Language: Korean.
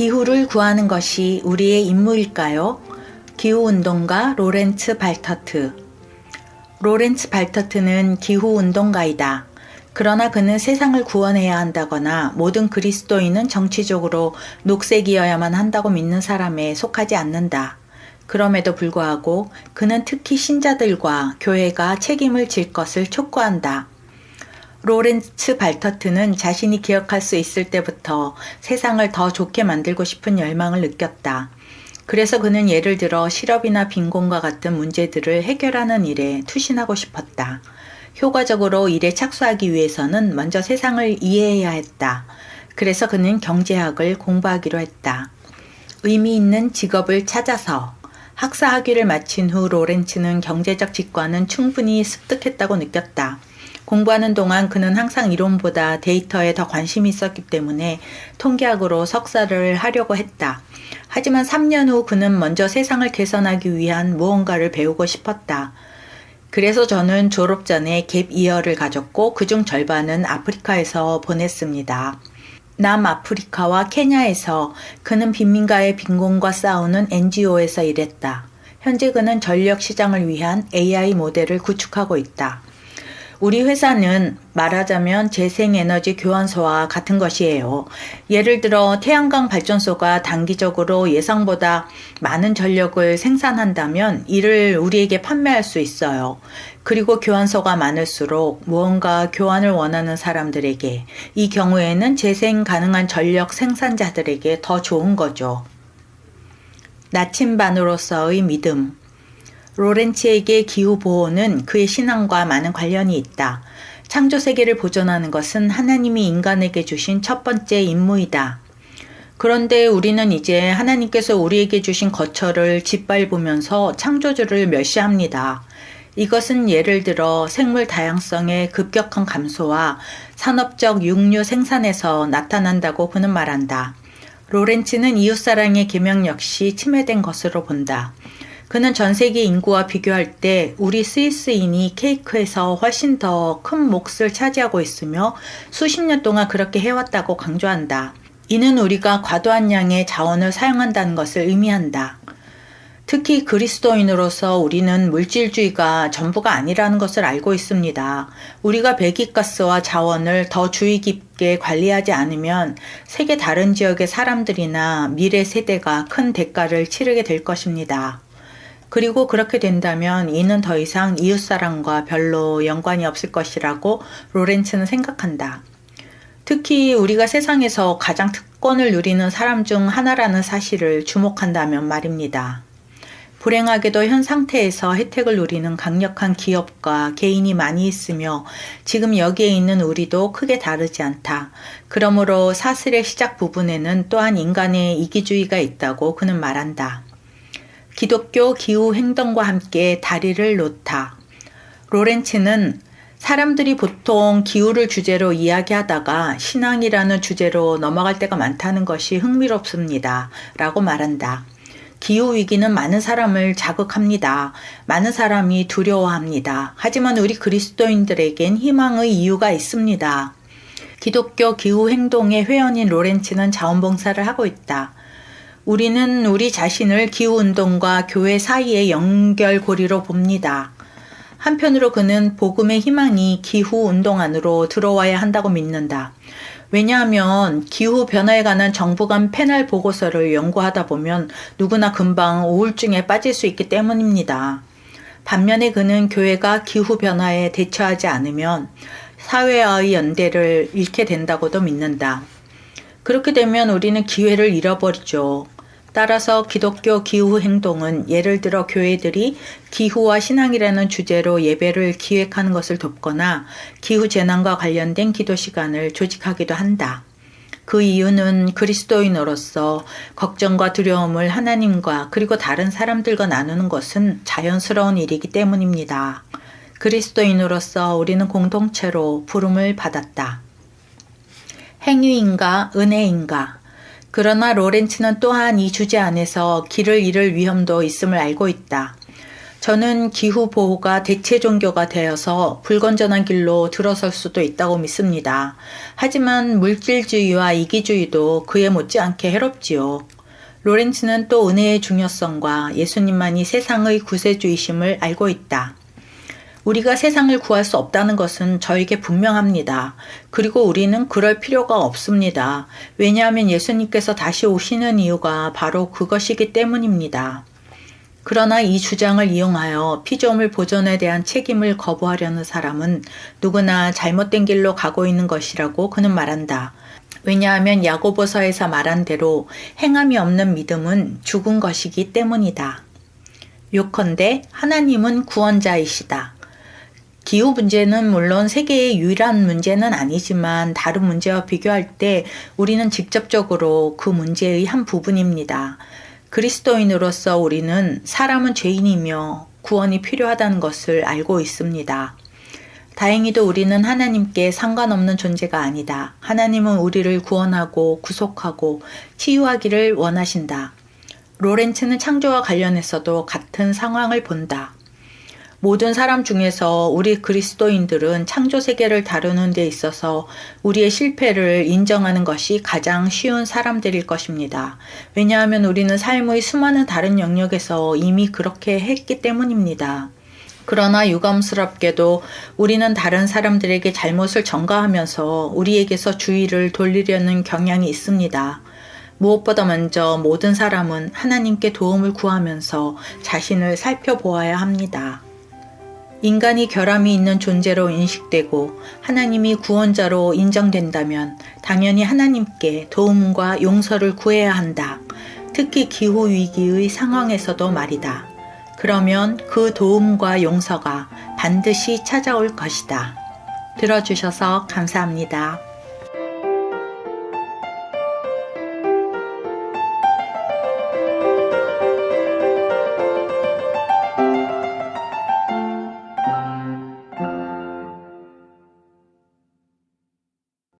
기후를 구하는 것이 우리의 임무일까요? 기후운동가 로렌츠 발터트. 로렌츠 발터트는 기후운동가이다. 그러나 그는 세상을 구원해야 한다거나 모든 그리스도인은 정치적으로 녹색이어야만 한다고 믿는 사람에 속하지 않는다. 그럼에도 불구하고 그는 특히 신자들과 교회가 책임을 질 것을 촉구한다. 로렌츠 발터트는 자신이 기억할 수 있을 때부터 세상을 더 좋게 만들고 싶은 열망을 느꼈다. 그래서 그는 예를 들어 실업이나 빈곤과 같은 문제들을 해결하는 일에 투신하고 싶었다. 효과적으로 일에 착수하기 위해서는 먼저 세상을 이해해야 했다. 그래서 그는 경제학을 공부하기로 했다. 의미 있는 직업을 찾아서 학사 학위를 마친 후 로렌츠는 경제적 직관은 충분히 습득했다고 느꼈다. 공부하는 동안 그는 항상 이론보다 데이터에 더 관심이 있었기 때문에 통계학으로 석사를 하려고 했다. 하지만 3년 후 그는 먼저 세상을 개선하기 위한 무언가를 배우고 싶었다. 그래서 저는 졸업 전에 갭 이어를 가졌고 그중 절반은 아프리카에서 보냈습니다. 남아프리카와 케냐에서 그는 빈민가의 빈곤과 싸우는 NGO에서 일했다. 현재 그는 전력 시장을 위한 AI 모델을 구축하고 있다. 우리 회사는 말하자면 재생에너지 교환소와 같은 것이에요. 예를 들어 태양광 발전소가 단기적으로 예상보다 많은 전력을 생산한다면 이를 우리에게 판매할 수 있어요. 그리고 교환소가 많을수록 무언가 교환을 원하는 사람들에게 이 경우에는 재생 가능한 전력 생산자들에게 더 좋은 거죠. 나침반으로서의 믿음. 로렌치에게 기후 보호는 그의 신앙과 많은 관련이 있다. 창조 세계를 보존하는 것은 하나님이 인간에게 주신 첫 번째 임무이다. 그런데 우리는 이제 하나님께서 우리에게 주신 거처를 짓밟으면서 창조주를 멸시합니다. 이것은 예를 들어 생물 다양성의 급격한 감소와 산업적 육류 생산에서 나타난다고 그는 말한다. 로렌치는 이웃사랑의 계명 역시 침해된 것으로 본다. 그는 전 세계 인구와 비교할 때 우리 스위스인이 케이크에서 훨씬 더 큰 몫을 차지하고 있으며 수십 년 동안 그렇게 해왔다고 강조한다. 이는 우리가 과도한 양의 자원을 사용한다는 것을 의미한다. 특히 그리스도인으로서 우리는 물질주의가 전부가 아니라는 것을 알고 있습니다. 우리가 배기가스와 자원을 더 주의 깊게 관리하지 않으면 세계 다른 지역의 사람들이나 미래 세대가 큰 대가를 치르게 될 것입니다. 그리고 그렇게 된다면 이는 더 이상 이웃사랑과 별로 연관이 없을 것이라고 로렌츠는 생각한다. 특히 우리가 세상에서 가장 특권을 누리는 사람 중 하나라는 사실을 주목한다면 말입니다. 불행하게도 현 상태에서 혜택을 누리는 강력한 기업과 개인이 많이 있으며 지금 여기에 있는 우리도 크게 다르지 않다. 그러므로 사슬의 시작 부분에는 또한 인간의 이기주의가 있다고 그는 말한다. 기독교 기후 행동과 함께 다리를 놓다. 로렌츠는 사람들이 보통 기후를 주제로 이야기하다가 신앙이라는 주제로 넘어갈 때가 많다는 것이 흥미롭습니다. 라고 말한다. 기후 위기는 많은 사람을 자극합니다. 많은 사람이 두려워합니다. 하지만 우리 그리스도인들에겐 희망의 이유가 있습니다. 기독교 기후 행동의 회원인 로렌츠는 자원봉사를 하고 있다. 우리는 우리 자신을 기후운동과 교회 사이의 연결고리로 봅니다. 한편으로 그는 복음의 희망이 기후운동 안으로 들어와야 한다고 믿는다. 왜냐하면 기후 변화에 관한 정부 간 패널 보고서를 연구하다 보면 누구나 금방 우울증에 빠질 수 있기 때문입니다. 반면에 그는 교회가 기후 변화에 대처하지 않으면 사회와의 연대를 잃게 된다고도 믿는다. 그렇게 되면 우리는 기회를 잃어버리죠. 따라서 기독교 기후 행동은 예를 들어 교회들이 기후와 신앙이라는 주제로 예배를 기획하는 것을 돕거나 기후 재난과 관련된 기도 시간을 조직하기도 한다. 그 이유는 그리스도인으로서 걱정과 두려움을 하나님과 그리고 다른 사람들과 나누는 것은 자연스러운 일이기 때문입니다. 그리스도인으로서 우리는 공동체로 부름을 받았다. 행위인가, 은혜인가, 그러나 로렌츠는 또한 이 주제 안에서 길을 잃을 위험도 있음을 알고 있다. 저는 기후 보호가 대체 종교가 되어서 불건전한 길로 들어설 수도 있다고 믿습니다. 하지만 물질주의와 이기주의도 그에 못지않게 해롭지요. 로렌츠는 또 은혜의 중요성과 예수님만이 세상의 구세주이심을 알고 있다. 우리가 세상을 구할 수 없다는 것은 저에게 분명합니다. 그리고 우리는 그럴 필요가 없습니다. 왜냐하면 예수님께서 다시 오시는 이유가 바로 그것이기 때문입니다. 그러나 이 주장을 이용하여 피조물 보존에 대한 책임을 거부하려는 사람은 누구나 잘못된 길로 가고 있는 것이라고 그는 말한다. 왜냐하면 야고보서에서 말한 대로 행함이 없는 믿음은 죽은 것이기 때문이다. 요컨대 하나님은 구원자이시다. 기후 문제는 물론 세계의 유일한 문제는 아니지만 다른 문제와 비교할 때 우리는 직접적으로 그 문제의 한 부분입니다. 그리스도인으로서 우리는 사람은 죄인이며 구원이 필요하다는 것을 알고 있습니다. 다행히도 우리는 하나님께 상관없는 존재가 아니다. 하나님은 우리를 구원하고 구속하고 치유하기를 원하신다. 로렌츠는 창조와 관련해서도 같은 상황을 본다. 모든 사람 중에서 우리 그리스도인들은 창조 세계를 다루는 데 있어서 우리의 실패를 인정하는 것이 가장 쉬운 사람들일 것입니다. 왜냐하면 우리는 삶의 수많은 다른 영역에서 이미 그렇게 했기 때문입니다. 그러나 유감스럽게도 우리는 다른 사람들에게 잘못을 전가하면서 우리에게서 주의를 돌리려는 경향이 있습니다. 무엇보다 먼저 모든 사람은 하나님께 도움을 구하면서 자신을 살펴보아야 합니다. 인간이 결함이 있는 존재로 인식되고 하나님이 구원자로 인정된다면 당연히 하나님께 도움과 용서를 구해야 한다. 특히 기후위기의 상황에서도 말이다. 그러면 그 도움과 용서가 반드시 찾아올 것이다. 들어주셔서 감사합니다.